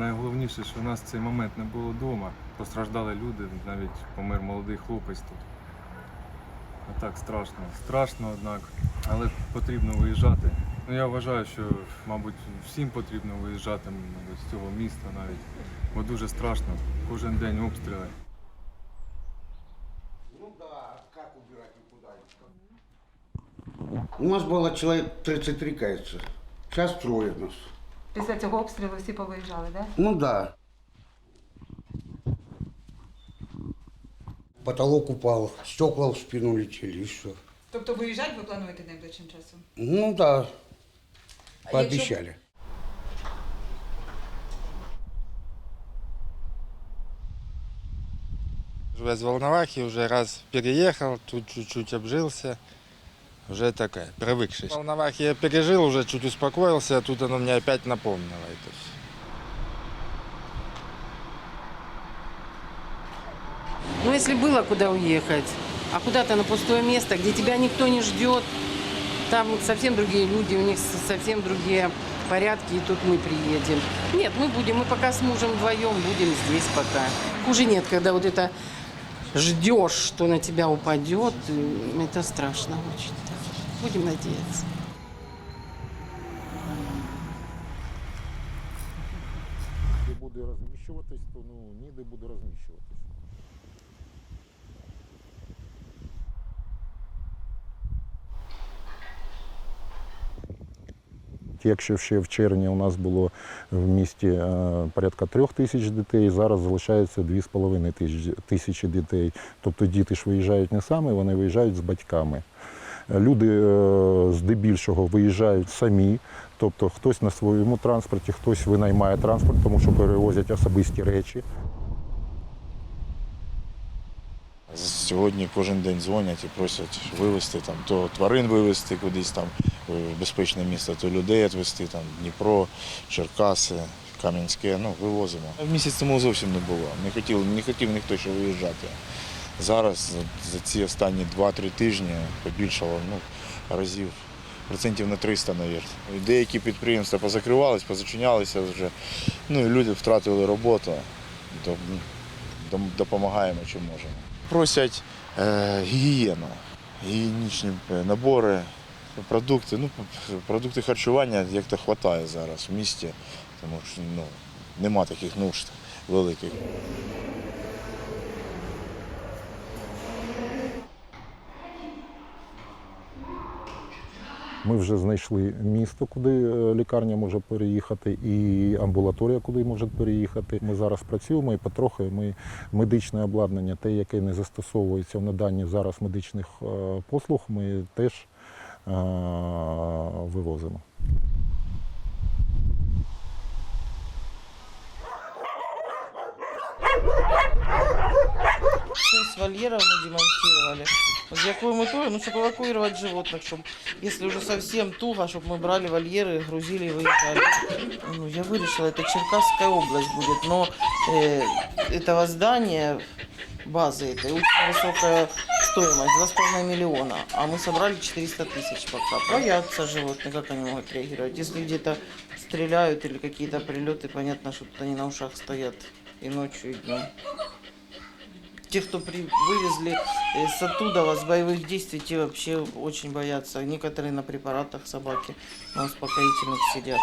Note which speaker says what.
Speaker 1: найголовніше, що у нас в цей момент не було вдома. Постраждали люди, навіть помер молодий хлопець тут. А так страшно. Страшно, однак, але потрібно виїжджати. Ну, я вважаю, що, мабуть, всім потрібно виїжджати мабуть, з цього міста навіть, бо дуже страшно. Кожен день обстріли.
Speaker 2: Ну? У нас было человек 33, кажется. Сейчас трое нас.
Speaker 3: Після цього обстрілу всі повиїжджали, так?
Speaker 2: Ну да. Потолок упал, стекла в спину летели, и все.
Speaker 3: Тобто виїжджати ви плануєте найближчим часом?
Speaker 2: Ну да, пообещали.
Speaker 4: Живя в Волновахе, уже раз переехал, тут чуть-чуть обжился. Уже такая, привыкший. В Волновахе я пережил, уже чуть успокоился, а тут оно мне опять напомнило это все.
Speaker 5: Ну, если было куда уехать, а куда-то на пустое место, где тебя никто не ждет, там совсем другие люди, у них совсем другие порядки, и тут мы приедем. Нет, мы будем, мы пока с мужем вдвоем будем здесь пока. Хуже нет, когда вот это ждешь, что на тебя упадет, это страшно очень. Будем надеяться.
Speaker 6: де буде розміщуватись, то ну ніде буде розміщуватись. Якщо ще в червні у нас було в місті е, порядка трьох тисяч дітей, зараз залишається 2,5 тисяч- тисячі дітей. Тобто діти ж виїжджають не самі, вони виїжджають з батьками. Е, Люди е, здебільшого виїжджають самі, тобто хтось на своєму транспорті, хтось винаймає транспорт, тому що перевозять особисті речі.
Speaker 7: Сьогодні кожен день дзвонять і просять вивезти там, то тварин вивезти кудись там е, в безпечне місце, то людей відвезти, там Дніпро, Черкаси, Кам'янське, ну, вивозимо. Місяць тому зовсім не було. Не хотів, не хотів ніхто ще виїжджати. Зараз за, ці останні 2-3 тижні побільшало ну, разів процентів на 300, мабуть. Деякі підприємства позакривались, позачинялися вже. Ну і люди втратили роботу. Допомагаємо, чим можемо. Просять е, гігієну, гігієнічні набори, продукти. Ну, продукти харчування як то вистачає зараз в місті, тому що ну, нема таких нужд великих.
Speaker 6: Ми вже знайшли місто, куди е, лікарня може переїхати, і амбулаторія, куди може переїхати. Ми зараз працюємо і потрохи ми медичне обладнання, те, яке не застосовується в наданні зараз медичних е, послуг, ми теж е, вивозимо.
Speaker 8: Шесть вольеров мы демонтировали. С якой метой? Ну, чтобы эвакуировать животных, чтобы, если уже совсем туго, чтобы мы брали вольеры, грузили и выезжали. Ну, я вырішила, это Черкасская область будет, но э, этого здания, базы этой, очень высокая стоимость, 2,5 миллиона, а мы собрали 400 тысяч пока. Боятся животные, как они могут реагировать? Если где-то стреляют или какие-то прилеты, понятно, что тут они на ушах стоят и ночью, и днем. Те, кто при, вывезли э, с оттуда, с боевых действий, те вообще очень боятся. Некоторые на препаратах собаки, на успокоительных сидят.